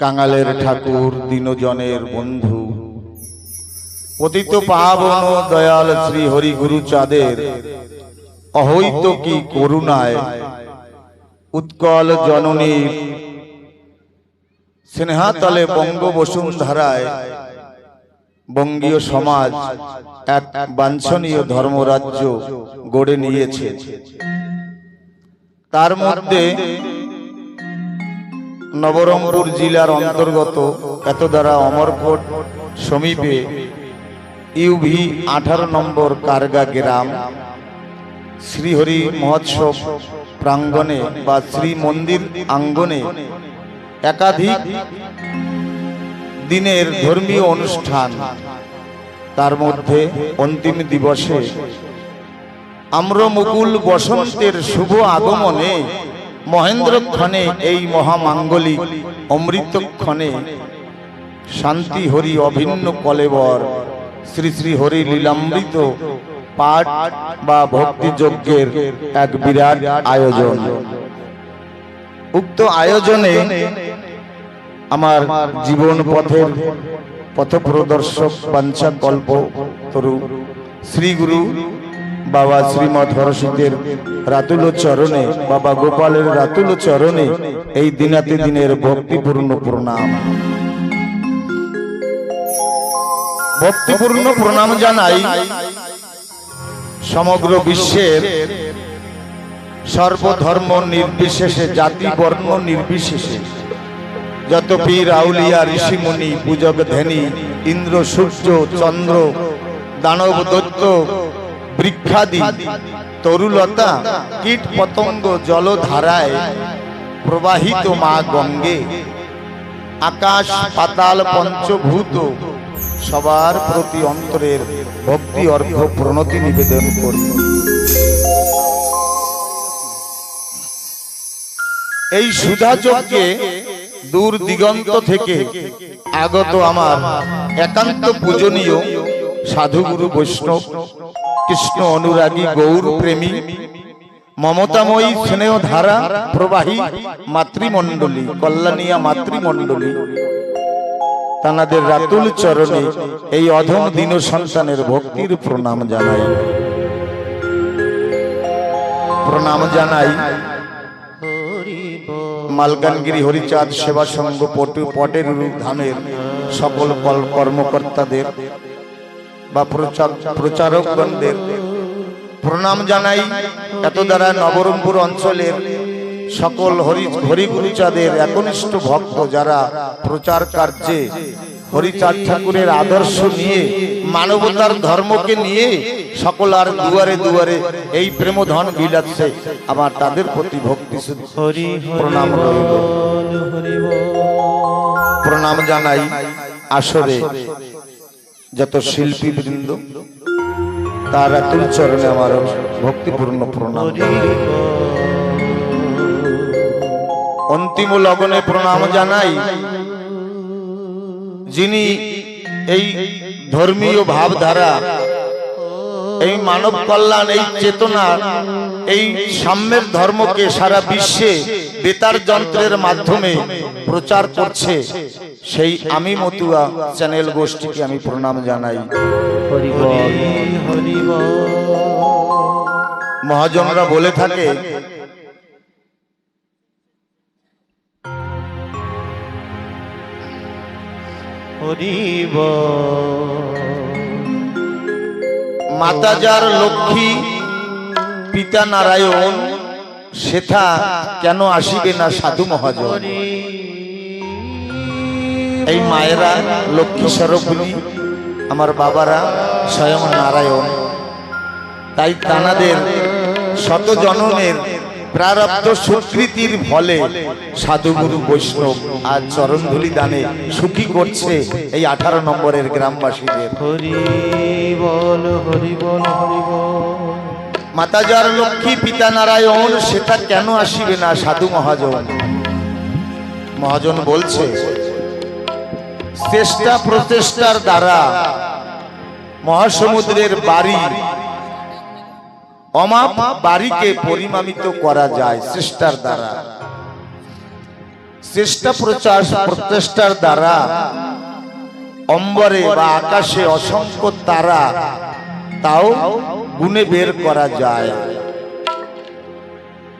কাঙালের ঠাকুর দিনজনের বন্ধু। পতিত পাবন দয়াল শ্রী হরি গুরু চাঁদের অহৈত কি করুণায়। উৎকল জননীর স্নেহাতলে বঙ্গ বসুন্ধরায় বঙ্গীয় সমাজ এক বাঞ্ছনীয় ধর্মরাজ্য গড়ে নিয়েছে। তার মধ্যে নবরঙ্গপুর জেলার অন্তর্গত এত দ্বারা অমরকোট সমীপে ইউভি আঠারো নম্বর কারগা গ্রাম শ্রীহরি মহোৎসব প্রাঙ্গণে বা শ্রী মন্দির আঙ্গনে একাধিক দিনের ধর্মীয় অনুষ্ঠান। তার মধ্যে অন্তিম দিবসে আম্রমুকুল বসন্তের শুভ আগমনে মহেন্দ্রক্ষণে এই মহামাঙ্গলিক অমৃতক্ষণে শান্তি হরি অভিন্ন কলেবর, শ্রী শ্রী হরি লীলামৃত পাঠ বা ভক্তি যজ্ঞের এক বিরাট আয়োজন। উক্ত আয়োজনে আমার জীবন পথের পথপ্রদর্শক বাঞ্ছা কল্প তরু শ্রী গুরু বাবা শ্রীমৎ হরসিদের রাতুল চরণে বাবা গোপালের রাতুল চরণে এই দিনাতি দিনের ভক্তিপূর্ণ প্রণাম। ভক্তিপূর্ণ প্রণাম জানাই সমগ্র বিশ্বের সর্বধর্ম নির্বিশেষে জাতি বর্ণ নির্বিশেষে। যত পীর, আউলিয়া, ঋষিমুনি, পূজক ধ্যানী ইন্দ্র, সূর্য, চন্দ্র, দানব, দৈত্য বৃক্ষাদি, তরুলতা, কীট পতঙ্গ জলধারায় প্রবাহিত মা গঙ্গে। আকাশ পাতাল পঞ্চভূত, সবার প্রতি অন্তরের ভক্তি অর্ঘ প্রণতি নিবেদন করি এই সুধা যজ্ঞে দূর দিগন্ত থেকে আগত আমার একান্ত পূজনীয় সাধুগুরু বৈষ্ণব। কৃষ্ণ অনুরাগী গৌর প্রেমী, মমতাময়ী স্নেহ ধারা প্রবাহী মাতৃমণ্ডলী, কল্যাণিয়া মাতৃমণ্ডলী। তানাদের রাতুল চরণে এই অধম দিন সন্তানের ভক্তির প্রণাম জানাই। প্রণাম জানাই। মালকানগিরি হরিচাঁদ সেবা সংঘ পটু পটের ধামের সকল কর্মকর্তাদের। বা প্রচার- প্রচারকগণদের প্রণাম জানাই এত দ্বারা নবরঙ্গপুর অঞ্চলের সকল হরি হরিগুরুচাঁদের একনিষ্ঠ ভক্ত যারা প্রচার কার্যে হরিচাঁদ ঠাকুরের আদর্শ নিয়ে মানবতার ধর্মকে নিয়ে সকল আর দুয়ারে দুয়ারে এই প্রেমধন বিলাচ্ছে আমার তাদের প্রতি ভক্তি প্রণাম প্রণাম জানাই আসরে। যত শিল্পী বৃন্দ তার আতুল চরণে আমার ভক্তিপূর্ণ প্রণাম। অন্তিম লগনে প্রণাম জানাই যিনি এই ধর্মীয় ভাবধারা, এই মানব কল্যাণ, এই চেতনা, এই সাম্যের ধর্মকে সারা বিশ্বে বেতার যন্ত্রের মাধ্যমে প্রচার করছে। সেই আমি মতুয়া চ্যানেল গোষ্ঠীকে আমি প্রণাম জানাই। মহাজনরা বলে থাকে মাতা যার লক্ষ্মী পিতা নারায়ণ সেথা কেন আসিবে না সাধু মহাজন? এই মায়েরা লক্ষ্মী স্বরূপিণী আমার বাবারা স্বয়ং নারায়ণ। তাই তানাদের শত জননের প্রারব্ধ স্বীকৃতির ফলে সাধুগুরু বৈষ্ণব আজ চরণধুলি দানে সুখী করছে এই আঠারো নম্বরের গ্রামবাসীদের। মাতা যার লক্ষ্মী পিতা নারায়ণ সেটা কেন আসিবে না সাধু মহাজন? মহাজন বলছে চেষ্টা প্রচেষ্টার দ্বারা মহাসমুদ্রের বাড়ি অমাপ বাড়িকে পরিমামিত করা যায় চেষ্টার দ্বারা। চেষ্টা প্রচার প্রচেষ্টার দ্বারা অম্বরে বা আকাশে অসংখ্য তারা তাও গুণে বের করা যায়।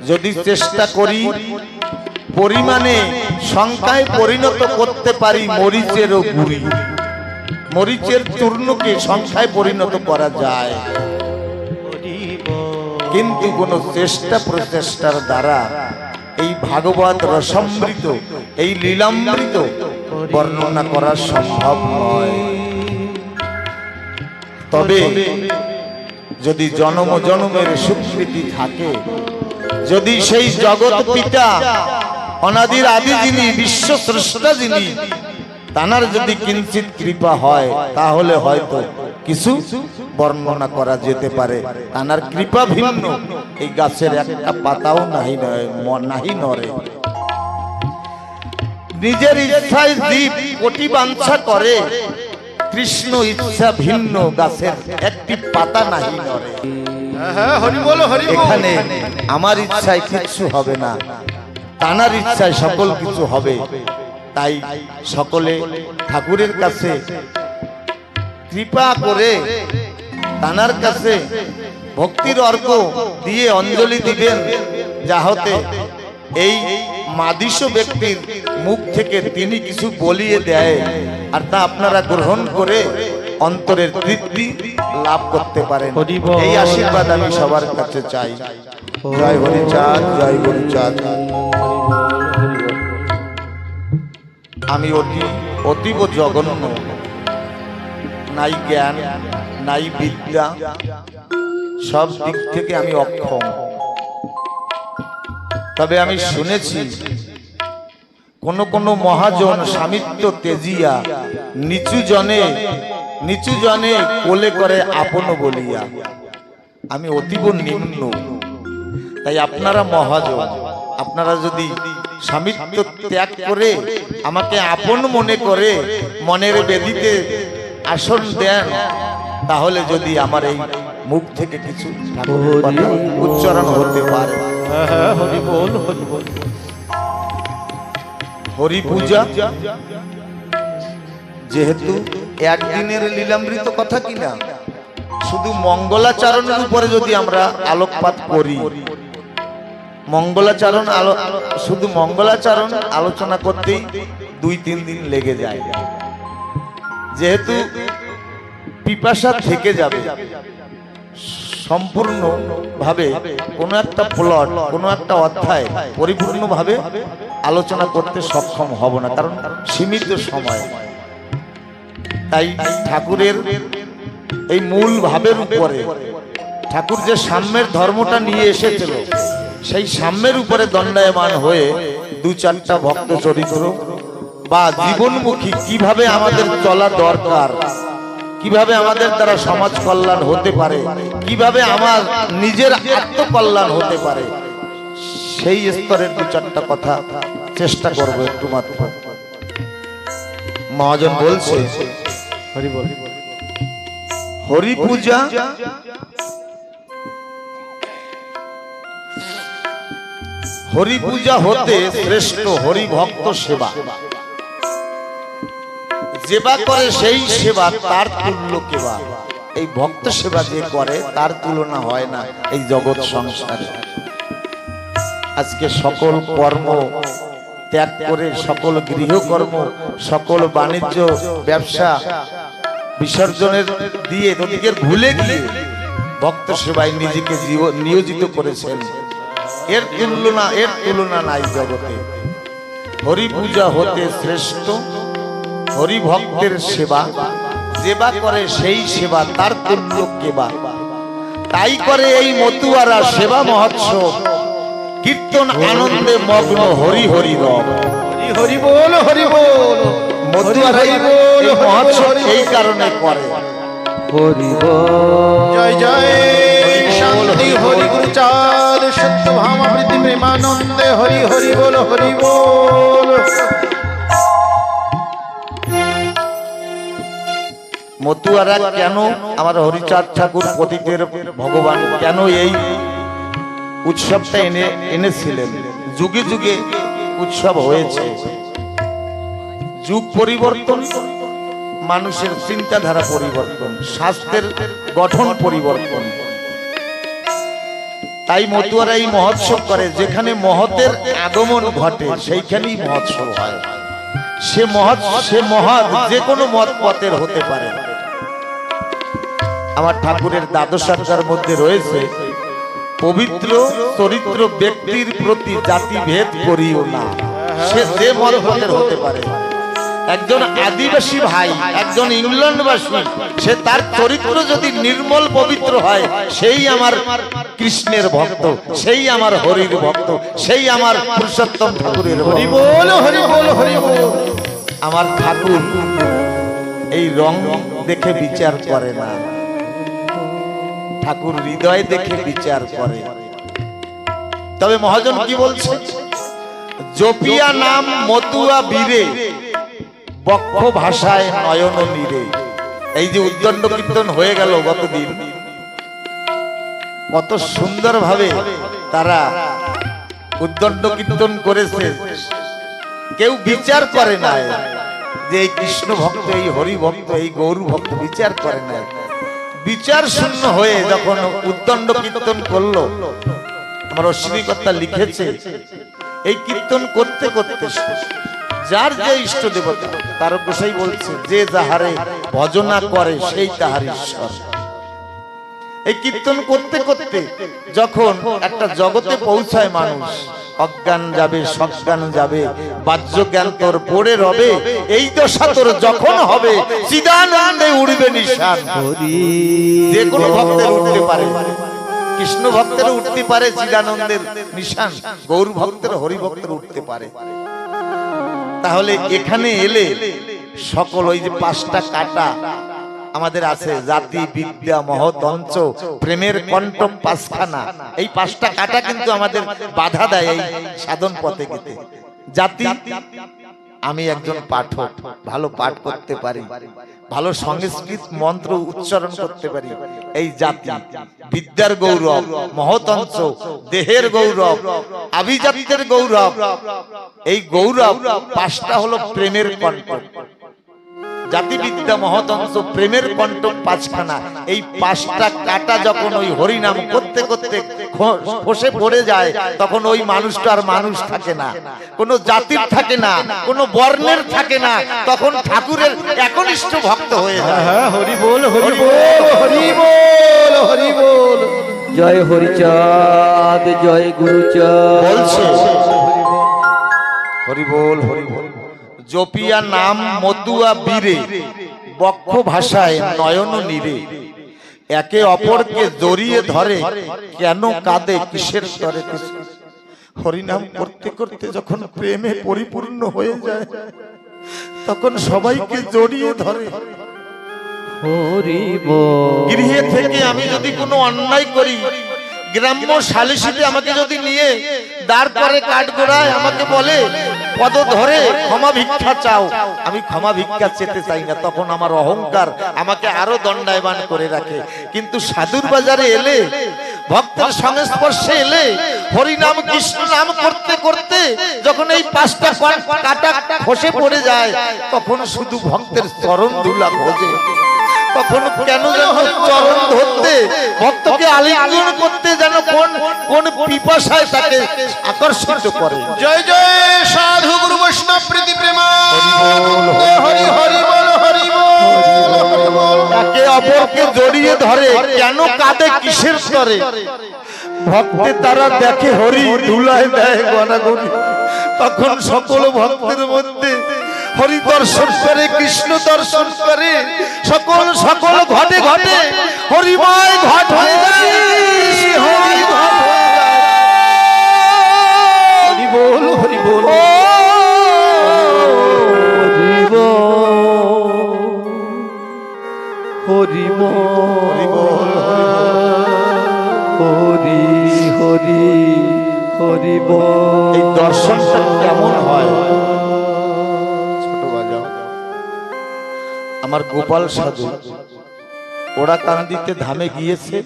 যদি চেষ্টা করি পরিমাণে সংখ্যায় পরিণত করতে পারি মরিচেরও গুড়ি। মরিচের চূর্ণকে সংখ্যায় পরিণত করা যায়। কিন্তু কোনো চেষ্টা প্রচেষ্টার দ্বারা এই ভাগবত রসমৃত, এই লীলামৃত বর্ণনা করা সম্ভব নয়। তবে যদি জনম জনমের স্বীকৃতি থাকে, যদি সেই জগৎ পিতা অনাদির আদি যিনি বিশ্ব স্রষ্টা যিনি তানার যদি কিঞ্চিত কৃপা হয় তাহলে হয়তো কিছু বর্ণনা করা যেতে পারে। তানার কৃপা ভিন্ন এই গাছের একটা পাতাও নাহি নাহি নরে নিজের ইচ্ছায় জীব কোটি বাঞ্ছা করে কৃষ্ণ ইচ্ছা ভিন্ন গাছের একটি পাতা নাহি নরে হ্যাঁ বল। এখানে আমার ইচ্ছায় কিছু হবে না। তানার ইচ্ছায় সকল কিছু হবে। তাই সকলে ঠাকুরের কাছে কৃপা করে তানার কাছে ভক্তির অর্ক দিয়ে অঞ্জলি দিবেন যা হতে এই মাদিস ব্যক্তির মুখ থেকে তিনি কিছু বলিয়ে দেয় আর তা আপনারা গ্রহণ করে অন্তরের তৃপ্তি লাভ করতে পারেন। এই আশীর্বাদ আমি সবার কাছে চাই। জয় হরিচাঁদ জয় হরিচাঁদ। আমি অতি, অতীব জঘন্য। নাই জ্ঞান, নাই বিদ্যা, সব দিক থেকে আমি অক্ষম। তবে আমি শুনেছি, কোন কোন মহাজন স্বামিত্ব তেজিয়া, নিচু জনে নিচু জনে কোলে করে আপন বলিয়া, আমি অতীব নিম্ন। তাই আপনারা মহাজন, আপনারা যদি স্বামিত্ব ত্যাগ করে আমাকে আপন মনে করে মনের বেদিতে আসন দেন। তাহলে যদি আমার এই মুখ থেকে কিছু উচ্চারণ হতে পারে। হ্যাঁ হ্যাঁ হরি বল হরি বল। হরি পূজা। যেহেতু একদিনের লীলামৃত কথা কিনা শুধু মঙ্গলাচরণের উপরে যদি আমরা আলোকপাত করি মঙ্গলাচরণ আলো শুধু মঙ্গলাচরণ আলোচনা করতেই দুই তিন দিন লেগে যায়। যেহেতু পিপাসা থেকে যাবে সম্পূর্ণ ভাবে কোনো একটা প্লট কোনো একটা অধ্যায় পরিপূর্ণভাবে আলোচনা করতে সক্ষম হব না, কারণ সীমিত সময়। তাই ঠাকুরের এই মূল ভাবের উপরে ঠাকুর যে সাম্যের ধর্মটা নিয়ে এসেছিল সেই সাম্যের উপরে দণ্ডায়মান হয়ে দু চারটা ভক্ত চরিত্র বা জীবনমুখী কীভাবে আমাদের চলা দরকার? কীভাবে আমাদের দ্বারা সমাজ কল্যাণ হতে পারে? কীভাবে আমার নিজের আত্মকল্যাণ হতে পারে? সেই স্তরের দু চারটা কথা চেষ্টা করব একটু মাত্র। মহাজন বলছে হরি হরি পূজা হরি পূজা হতে শ্রেষ্ঠ হরি ভক্ত সেবা। যেবা করে সেই সেবা, তার তুল্য কেবা। এই ভক্ত সেবা যে করে, তার তুলনা হয় না এই জগৎ সংসারে। আজকে সকল কর্ম ত্যাগ করে, সকল গৃহকর্ম, সকল বাণিজ্য, ব্যবসা বিসর্জনের দিয়ে, নদীকে ভুলে গিয়ে ভক্ত সেবায় নিজেকে নিয়োজিত করেছেন। এর তুলনা এর তুলনা নাই জগতে। হরি পূজা হতে শ্রেষ্ঠ হরি ভক্তের সেবা যেবা করে সেই সেবা তার তুল্য কেবা। তাই করে এই মতুয়ারা সেবা মহোৎসব কীর্তন আনন্দে মগ্ন হরি হরি রব। হরি হরি বল হরি বল মতুয়ারা এই মহোৎসব এই কারণে করে। হরি বল। জয় জয়। শান্তি হরি গুরু চাঁদ সত্য ভামা প্রীতি প্রেমানন্দে হরি হরি বল হরি বল। মতুয়ারা কেন আমার হরিচাঁদ ঠাকুর পতিতের ভগবান? কেন এই উৎসবটা এনে এনেছিলেন? যুগে যুগে উৎসব হয়েছে। যুগ পরিবর্তন মানুষের চিন্তাধারা পরিবর্তন স্বাস্থ্যের গঠন পরিবর্তন। তাই মতুয়ারা এই মহোৎসব করে, যেখানে মহতের আগমন ঘটে, সেইখানেই মহোৎসব হয়। সে মহৎ সে মহৎ যে কোনো মত পথের হতে পারে। আমার ঠাকুরের দ্বাদশ সরকার মধ্যে রয়েছে, পবিত্র, চরিত্র ব্যক্তির প্রতি জাতিভেদ করিও না। সে যে মত পথের হতে পারে। একজন আদিবাসী ভাই একজন ইংল্যান্ডবাসী সে তার চরিত্র যদি নির্মল পবিত্র হয় সেই আমার কৃষ্ণের ভক্ত সেই আমার হরির ভক্ত সেই আমার পুরুষোত্তম ঠাকুরের হরি বল হরি বল হরি বল। আমার ঠাকুর এই রং দেখে বিচার করে না। ঠাকুর হৃদয় দেখে বিচার করে। তবে মহাজন কি বলছে? জপিয়া নাম মতুয়া বীরে। বক্ষ ভাষায় নয়ন নীরে। এই যে উদ্দণ্ড কীর্তন হয়ে গেল গতদিন। কত সুন্দরভাবে তারা উদ্দণ্ড কীর্তন করেছে। কেউ বিচার করে না যে এই কৃষ্ণ ভক্ত, এই হরি ভক্ত, এই গৌর ভক্ত বিচার করে না বিচার শূন্য হয়ে যখন উদ্দণ্ড কীর্তন করল, আমার অশ্বিনীকর্তা লিখেছে, এই কীর্তন করতে করতে যার যে ইষ্ট দেবতা তার গোসাই বলছে, যে যাহারে ভজনা করে, সেই তাহার ঈশ্বর। এই কীর্তন করতে করতে যখন একটা জগতে পৌঁছায় মানুষ, অজ্ঞান যাবে, সজ্ঞান যাবে বাহ্য জ্ঞান তোর পড়ে রবে, এই দশা তোর যখন হবে, চিদানন্দে উড়বে নিশান। যে কোনো ভক্তের উঠতে পারে, কৃষ্ণ ভক্তের উঠতে পারে, চিদানন্দের নিশান। গৌর ভক্তের, হরি ভক্তের উঠতে পারে। তাহলে এখানে এলে সকল ওই যে পাঁচটা কাটা আমাদের আছে, জাতি, বিদ্যা মহতঞ্চ প্রেমের কণ্ঠম পাঁচখানা। এই পাঁচটা কাটা কিন্তু আমাদের বাধা দেয় এই সাধন পথে গেতে। জাতি, আমি একজন পাঠক, ভালো পাঠ করতে পারি। ভালো সংস্কৃত মন্ত্র উচ্চারণ করতে পারি। এই জাতি, বিদ্যার গৌরব মহতঞ্চ দেহের গৌরব, আভিজাত্যের গৌরব। এই গৌরব পাঁচটা হলো প্রেমের কণ্ঠ। জাতিবিদ্যা মহতংশ প্রেমের কণ্ঠ পাঁচখানা এই পাঁচটা কাটা যখন ওই হরিনাম করতে করতে খসে পড়ে যায় তখন ওই মানুষটা আর মানুষ থাকে না। কোনো জাতির থাকে না কোনো বর্ণের থাকে না তখন ঠাকুরের একনিষ্ঠ ভক্ত হয়ে যায়। হ্যাঁ হরি বল হরি বল হরি বল হরি বল। জয় হরিচাঁদ জয় গুরুচাঁদ। বলছে। হরি বল হরি বল। জপিয়া নাম মতুয়া বীরে বক্ষ ভাষায় নয়ন নীরে। একে অপরকে জড়িয়ে ধরে কেন কাঁদে কিসের তরে হরিনাম করতে করতে যখন প্রেমে পরিপূর্ণ হয়ে যায় তখন সবাইকে জড়িয়ে ধরে। গৃহে থেকে আমি যদি কোনো অন্যায় করি গ্রাম্য সালিসিতে আমাকে যদি নিয়ে দাঁড় করে কাঠ গোড়ায় আমাকে বলে পদ ধরে ক্ষমা ভিক্ষা চাও। আমি ক্ষমা ভিক্ষা চেতে চাই না তখন আমার অহংকার আমাকে আরও দণ্ডায়মান করে রাখে। কিন্তু সাধুর বাজারে এলে ভক্তের সংস্পর্শে এলে হরিনাম কৃষ্ণ নাম করতে করতে যখন এই পাঁচটা কাটা খসে পড়ে যায় তখন শুধু ভক্তের চরণ ধুলা ভোজে। তখন কেন যেন চরণ ধরতে ভক্তকে আলিঙ্গন করতে যেন কোন কোন পিপাসায় তাকে আকর্ষিত করে। জয় জয় সাধু গুরু বৈষ্ণব প্রীতি প্রেমা হরি হরি বল হরি বল একে অপরকে জড়িয়ে ধরে কেন কাঁদে কিসের স্তরে ভক্তে তারা দেখে হরি ধুলায় দেয় গনাগনি তখন সকল ভক্তের মধ্যে হরি দর্শন করে কৃষ্ণ দর্শন করে সকল সকল ঘটে ঘটে হরিময় ঘট হয়ে যায় হরি ঘট হয়ে যায়। হরি বল হরি বল। হরি হরি বল হরি হরি হরি বল। এই দর্শনটা কেমন হয়? আমার গোপাল সাধু। ওরা কান্দিতে ধামে গিয়েছে।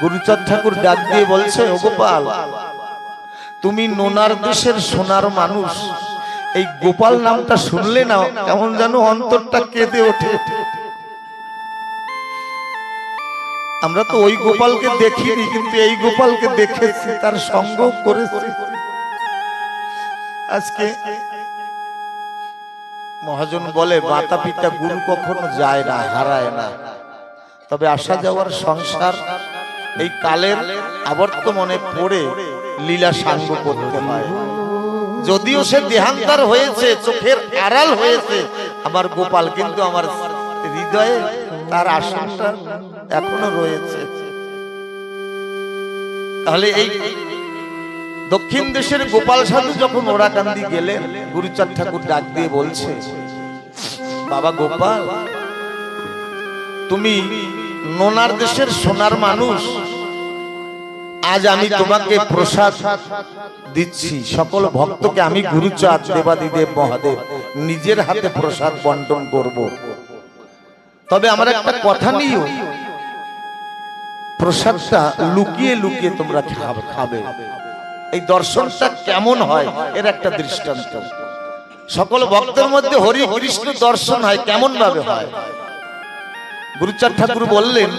গুরুচাঁদ ঠাকুর ডাক দিয়ে বলছে, ও গোপাল, তুমি নোনার দেশের সোনার মানুষ। এই গোপাল নামটা শুনলে না, কেমন যেন অন্তরটা কেঁদে ওঠে। আমরা তো ওই গোপালকে দেখিনি, কিন্তু এই গোপালকে দেখেছি, তার সঙ্গ করেছি। আজকে মহাজন বলে মাতা পিতা গুরু কখনো যায় না, হারায় না? তবে আসা যাওয়ার সংসার এই কালের আবর্তমনে পড়ে লীলা সাঙ্গ করতে হয়। যদিও সে দেহান্তর হয়েছে, চোখের আড়াল হয়েছে, আমার গোপাল কিন্তু আমার হৃদয়ে তার আসনটা এখনও রয়েছে। তাহলে এই দক্ষিণ দেশের গোপাল সাধু যখন ওরাকান্দি গেলেন, গুরুচাঁদ ঠাকুর ডাক দিয়ে বলছে, বাবা গোপাল, তুমি নোনার দেশের সোনার মানুষ, আজ আমি তোমাকে প্রসাদ দিচ্ছি। সকল ভক্তকে আমি গুরুচাঁদ, দেবাদিদেব, মহাদেব নিজের হাতে প্রসাদ বন্টন করব। তবে আমার একটা কথা নিও, প্রসাদটা লুকিয়ে লুকিয়ে তোমরা খাব- খাবে। এই দর্শনটা কেমন হয় এর একটা দৃষ্টান্ত। সকল ভক্তের মধ্যে হরি কৃষ্ণ দর্শন হয় কেমন ভাবে হয়? গুরুচাঁদ ঠাকুর বললেন,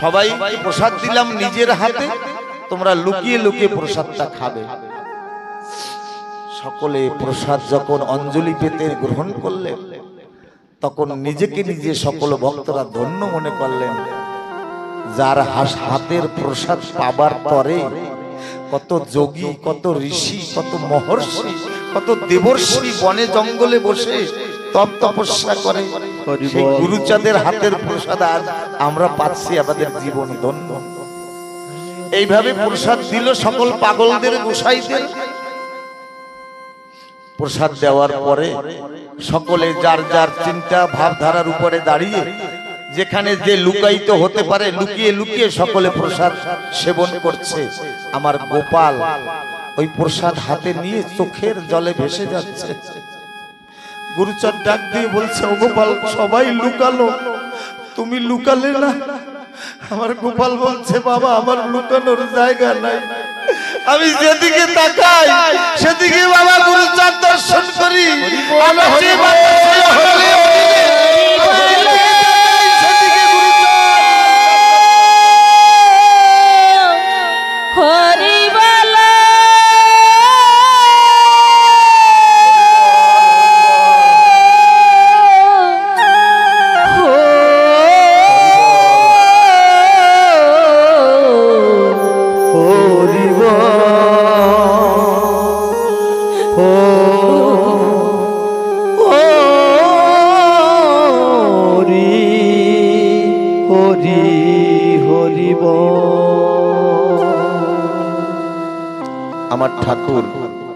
সবাই প্রসাদ দিলাম নিজের হাতে? তোমরা লুকিয়ে লুকিয়ে প্রসাদটা খাবে। সকলে প্রসাদ যখন অঞ্জলি পেতে গ্রহণ করলেন, তখন নিজেকে নিজে সকল ভক্তরা ধন্য মনে করলেন, যার হাতের প্রসাদ পাবার পরে কত যোগী কত ঋষি কত মহর্ষি কত দেবর্ষি বনে জঙ্গলে বসে তপ তপস্যা করে। সেই গুরুচাঁদের হাতের প্রসাদ আজ আমরা পাচ্ছি আমাদের জীবন ধন্য। এইভাবে প্রসাদ দিল সকল পাগলদের গোসাইদের। প্রসাদ দেওয়ার পরে সকলে যার যার চিন্তা ভাবধারার উপরে দাঁড়িয়ে যেখানে যে লুকায়িত হতে পারে লুকিয়ে লুকিয়ে সকলে প্রসাদ সেবন করছে। আমার গোপাল ওই প্রসাদ হাতে নিয়ে চোখের জলে ভেসে যাচ্ছে। গুরুচাঁদ ডাক দিয়ে বলছে ও গোপাল সবাই লুকালো। তুমি লুকালে না? আমার গোপাল বলছে বাবা আমার লুকানোর জায়গা নাই। আমি যেদিকে তাকাই সেদিকে বাবা গুরুচাঁদ দর্শন করি। হরি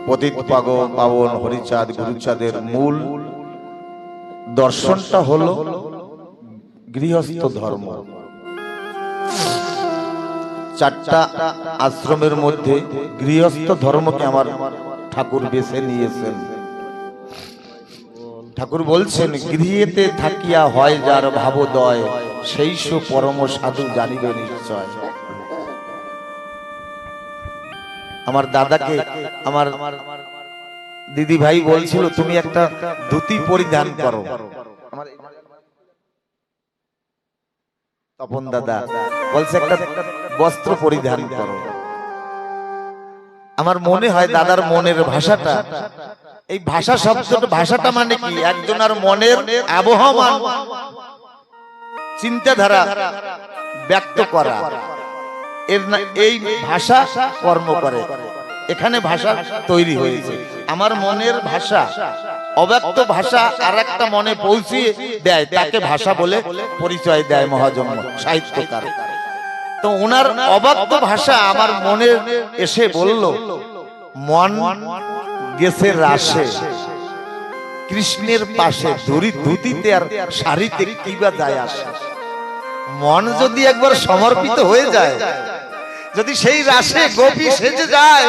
পতিত পাগ পাবন, হরিচাঁদ, গুরুচাঁদের মূল দর্শনটা হলো গৃহস্থ ধর্ম। চারটা আশ্রমের মধ্যে গৃহস্থ ধর্মকে আমার ঠাকুর বেছে নিয়েছেন। ঠাকুর বলছেন, গৃহেতে থাকিয়া হয় যার ভাবোদয়, সেই সো পরম সাধু জানিবে নিশ্চয়। আমার দাদাকে, আমার দিদি ভাই বলছিল, তুমি একটা ধুতি পরিধান করো। তপন দাদা বলছে, একটা বস্ত্র পরিধান করো। আমার মনে হয় দাদার মনের ভাষাটা, এই ভাষা শব্দটা, ভাষাটা মানে কি? একজনের মনের আবহমান, চিন্তাধারা ব্যক্ত করা। এর না এই ভাষা কর্ম করে। এখানে ভাষা তৈরি হয়েছে। আমার মনের ভাষা, অব্যক্ত ভাষা আর একটা মনে পৌঁছিয়ে দেয়, তাকে ভাষা বলে পরিচয় দেয় মহাজন্ম, সাহিত্যকার। তো ওনার অব্যক্ত ভাষা আমার মনে এসে বলল, মন গেছে রাসে কৃষ্ণের পাশে ধরি ধুতিতে আর শাড়িতে কি বা যায় আসে? মন যদি একবার সমর্পিত হয়ে যায় যদি সেই রাশে গোপী সেজে যায়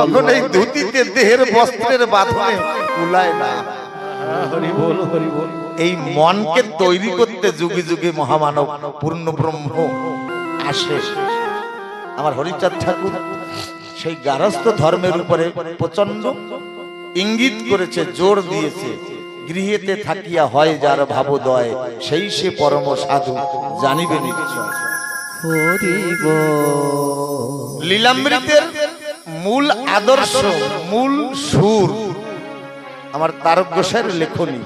তখন এই ধুতিতে দেহের বস্ত্রের বাঁধনে কুলায় না। এই মনকে তৈরি করতে যুগে যুগে মহামানব পূর্ণ ব্রহ্ম আসে। আমার হরিচাঁদ ঠাকুর সেই গারস্থ ধর্মের উপরে প্রচণ্ড ইঙ্গিত করেছে জোর দিয়েছে। গৃহেতে থাকিয়া হয় যার ভাবোদয় সেই সে পরম সাধু জানিবে নিশ্চয়। হরি বল লীলামৃতের মূল আদর্শ, মূল সুর আমার তারক গোসাইয়ের লেখনী।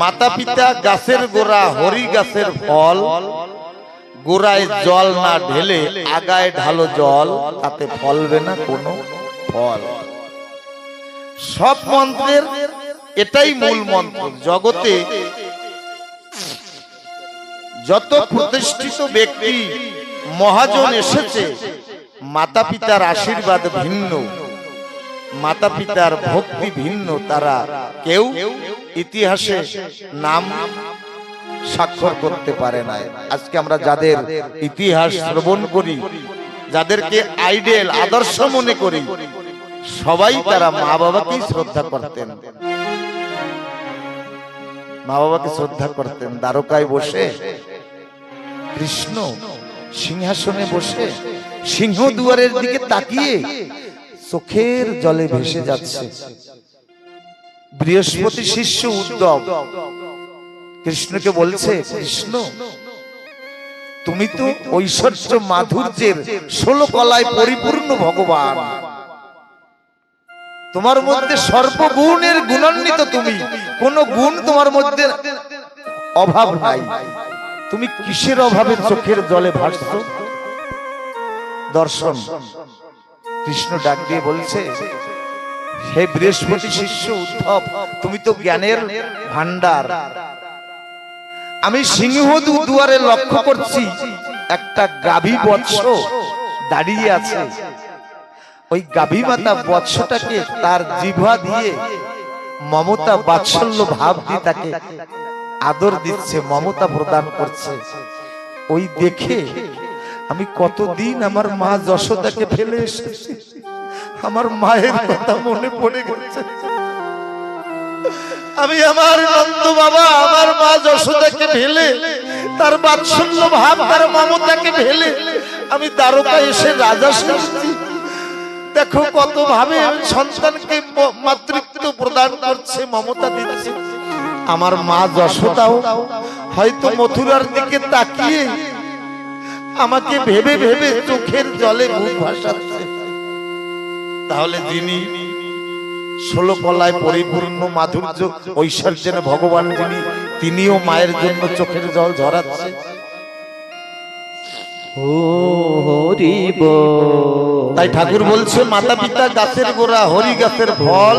মাতা পিতা গাছের গোড়া, হরি গাছের ফল, গোড়ায় জল না ঢেলে আগায় ঢালো জল, তাতে ফলবে না কোনো ফল। সব মন্ত্রের এটাই মূল মন্ত্র। জগতে যত প্রতিষ্ঠিত ব্যক্তি মহাজন এসেছে মাতা পিতার আশীর্বাদ ভিন্ন। মাতা পিতার ভক্তি ভিন্ন, তারা কেউ ইতিহাসে নাম স্বাক্ষর করতে পারে না আজকে আমরা যাদের ইতিহাস শ্রবণ করি, যাদেরকে আইডেল আদর্শ মনে করি, সবাই তারা মা বাবাকেই শ্রদ্ধা করতেন। মা বাবাকে শ্রদ্ধা করতেন, দ্বারকায় বসে কৃষ্ণ সিংহাসনে বসে সিংহ দুয়ারের দিকে তাকিয়ে চোখের জলে ভেসে যাচ্ছে। বৃহস্পতি শিষ্য উদ্ধব। কৃষ্ণকে বলছে কৃষ্ণ তুমি তো ঐশ্বর্য মাধুর্যের ষোলো কলায় পরিপূর্ণ ভগবান। তোমার মধ্যে সর্বগুণের গুণান্বিত তুমি। কোন গুণ তোমার মধ্যে অভাব নাই। তুমি কিসের অভাবে চোখের জলে ভাসছ? দর্শন, কৃষ্ণ ডাক দিয়ে বলছে, হে বৃহস্পতি শিষ্য উদ্ধব তুমি তো জ্ঞানের ভান্ডার আমি সিংহ দুয়ারে লক্ষ্য করছি, একটা গাভী বৎস দাঁড়িয়ে আছে। ওই গাভী মাতা বৎসটাকে তার জিভা দিয়ে মমতা বাৎসল্য ভাব দিয়ে তাকে আদর দিচ্ছে মমতা প্রদান করছে। ওই দেখে আমি কতদিন আমার মা যশোদাকে ফেলে এসেছি। আমার মায়ের কথা মনে পড়ে গেছে। আমি আমার নন্দ বাবা আমার মা যশোদাকে ফেলে তার বাৎসল্য ভাব তার মমতাকে ফেলে আমি দ্বারকা এসে রাজা সেজেছি দেখো কত ভাবে আমি সন্তানকে মাতৃত্ব প্রদান করছে মমতা দিচ্ছে। আমার মা যশোদাও হয়তো মথুরার দিকে তাকিয়ে আমাকে ভেবে ভেবে চোখের জলে মুখ ভাসাচ্ছে। তাহলে যিনি ষোলো কলায় পরিপূর্ণ মাধুর্য ঐশ্বর্যের ভগবান যিনি তিনিও মায়ের জন্য চোখের জল ঝরাচ্ছে। তাই ঠাকুর বলছে মাতা পিতা গাছের গোড়া হরি গাছের ফল।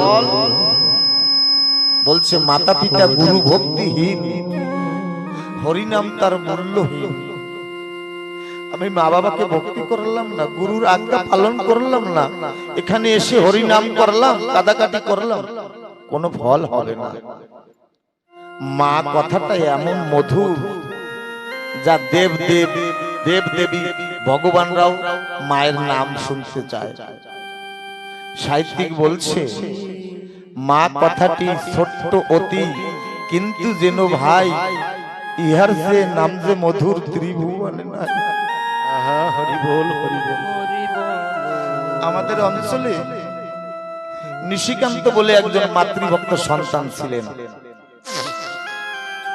বলছে মাতা পিতা গুরু ভক্তিহীন। হরিনাম তার মূল্যহীন আমি মা বাবাকে ভক্তি করলাম না গুরুর আজ্ঞা পালন করলাম না। এখানে এসে হরিনাম করলাম কাদাকাটি করলাম। কোনো ফল হবে না। মা কথাটা এমন মধুর যা দেব দেব দেব দেবী ভগবানরাও মায়ের নাম শুনতে চায়। সাহিত্যিক বলছে মা কথাটি ছোট্ট অতি, কিন্তু যেন ভাই, ইহার যে নাম যে মধুর ত্রিভুবনে আমাদের অঞ্চলে নিশিকান্ত বলে একজন মাতৃভক্ত সন্তান ছিলেন।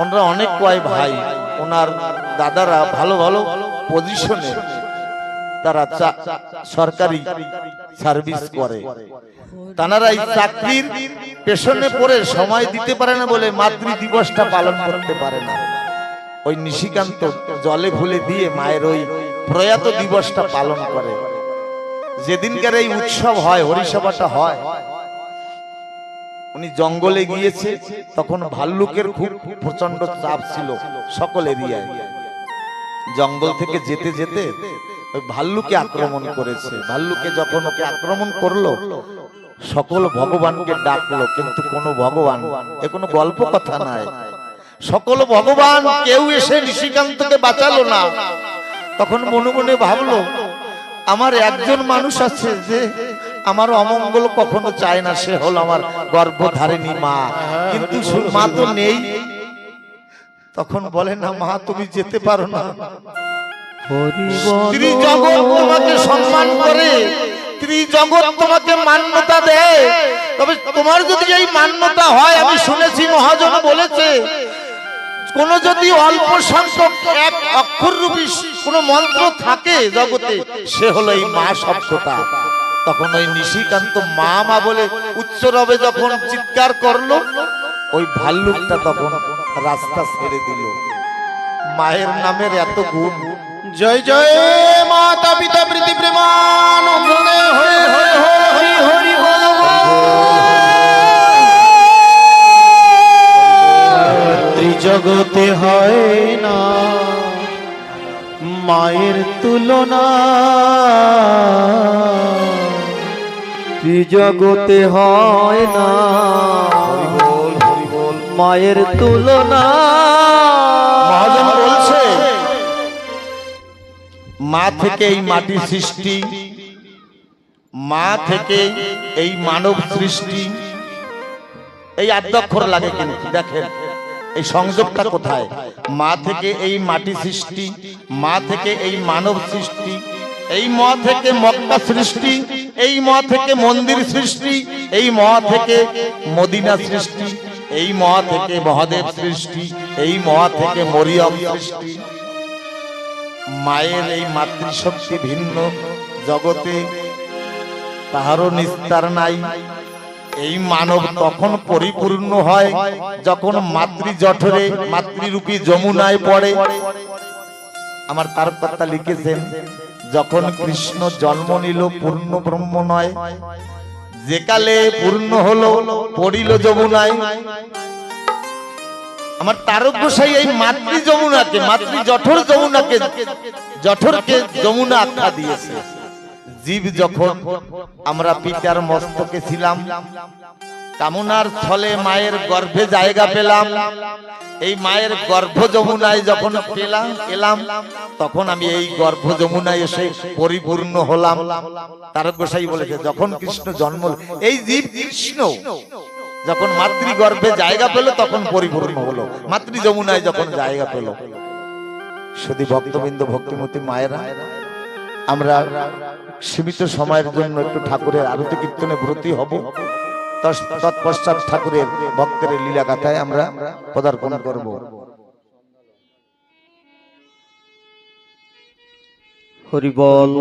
ওনারা অনেক কয় ভাই, ওনার দাদারা ভালো ভালো পজিশনে তারা সরকারি সার্ভিস করে। তানারা এই চাকরির পেছনে পড়ে সময় দিতে পারে না বলে মাতৃ দিবসটা পালন করতে পারে না। ওই নিশিকান্ত জলে ভুলে দিয়ে মায়ের ওই প্রয়াত দিবসটা পালন করে। যেদিনকার এই উৎসব হয়, হরিসভাটা হয়, উনি জঙ্গলে গিয়েছে, তখন ভাল্লুকের খুব প্রচণ্ড চাপ ছিল সকল এরিয়ায় জঙ্গল থেকে যেতে যেতে ভাল্লুকে আক্রমণ করেছে। ভাল্লুকে যখন ওকে আক্রমণ করল সকল ভগবানকে ডাকলো কিন্তু কোনো ভগবান এ কোনো গল্প কথা নাই। সকল ভগবান কেউ এসে নিশিকান্তকে বাঁচালো না। তখন মনে মনে ভাবলো আমার একজন মানুষ আছে যে আমার অমঙ্গল কখনো চায় না সে হলো আমার গর্ভধারিণী মা। কিন্তু সু- মা তো নেই। তখন বলে না মা তুমি যেতে পারো না। হরি বল স্ত্রী জগৎ তোমাকে সম্মান করে। স্ত্রী জগৎ তোমাকে মান্যতা দেয়। তবে তোমার যদি এই মান্যতা হয়, আমি শুনেছি মহাজন বলেছে, কোন যদি অল্প সংখ্যক এক অক্ষর রূপী কোন মন্ত্র থাকে জগতে, সে হলো এই মা শব্দটা। তখন ওই নিশিকান্ত মা মা বলে উচ্চ রবে যখন চিৎকার করল, ওই ভাল্লুকটা তখন রাস্তা ছেড়ে দিল। মায়ের নামের এত গুণ জয় জয় মাতা পিতা প্রীতি প্রেমানন্দে ত্রিজগতে হয় না মায়ের তুলনা জগতে হয় না মায়ের তুলনা মা থেকে এই মাটি সৃষ্টি, মা থেকে এই মানব সৃষ্টি। এই আদ্যক্ষর লাগে কিন্তু দেখেন, এই সংযোগটা কোথায়? মা থেকে এই মাটি সৃষ্টি, মা থেকে এই মানব সৃষ্টি, এই ম থেকে মক্কা সৃষ্টি, এই ম থেকে মন্দির সৃষ্টি, এই ম থেকে মদিনা সৃষ্টি, এই ম থেকে মহাদেব সৃষ্টি, এই ম থেকে মরিয়ম সৃষ্টি। মায়ের এই মাতৃশক্তি ভিন্ন জগতে, তাহারও নিস্তার নাই। এই মানব তখন পরিপূর্ণ হয় যখন মাতৃ জঠরে মাতৃরূপী যমুনায় পড়ে। আমার তার কথা লিখেছেন, যখন কৃষ্ণ জন্ম নিল, পূর্ণ ব্রহ্ম নয়। যেকালে পূর্ণ হলো, পড়িল যমুনায়। আমার তারক গোসাই এই মাতৃ যমুনাকে, মাতৃ জঠর যমুনাকে, জঠরকে যমুনা আখ্যা দিয়েছে। জীব যখন আমরা পিতার মস্তকে ছিলাম কামনার ছলে মায়ের গর্ভে জায়গা পেলাম। এই মায়ের গর্ভ যমুনায় যখন পেলাম, এলাম, তখন আমি এই গর্ভ যমুনায় এসে পরিপূর্ণ হলাম। তারক গোসাই বলেছে, যখন কৃষ্ণ জন্ম এই জীব কৃষ্ণ। যখন মাতৃ গর্ভে জায়গা পেল তখন পরিপূর্ণ হলো। মাতৃ যমুনায় যখন জায়গা পেল। শুধু ভক্তবৃন্দ ভক্তিমতী মায়েরা আমরা সীমিত সময়ের জন্য একটু ঠাকুরের আরতি কীর্তনে ব্রতী হব। তৎপশ্চাৎ ঠাকুরের ভক্তের লীলা গাথায় আমরা পদার্পণ করব। হরি বল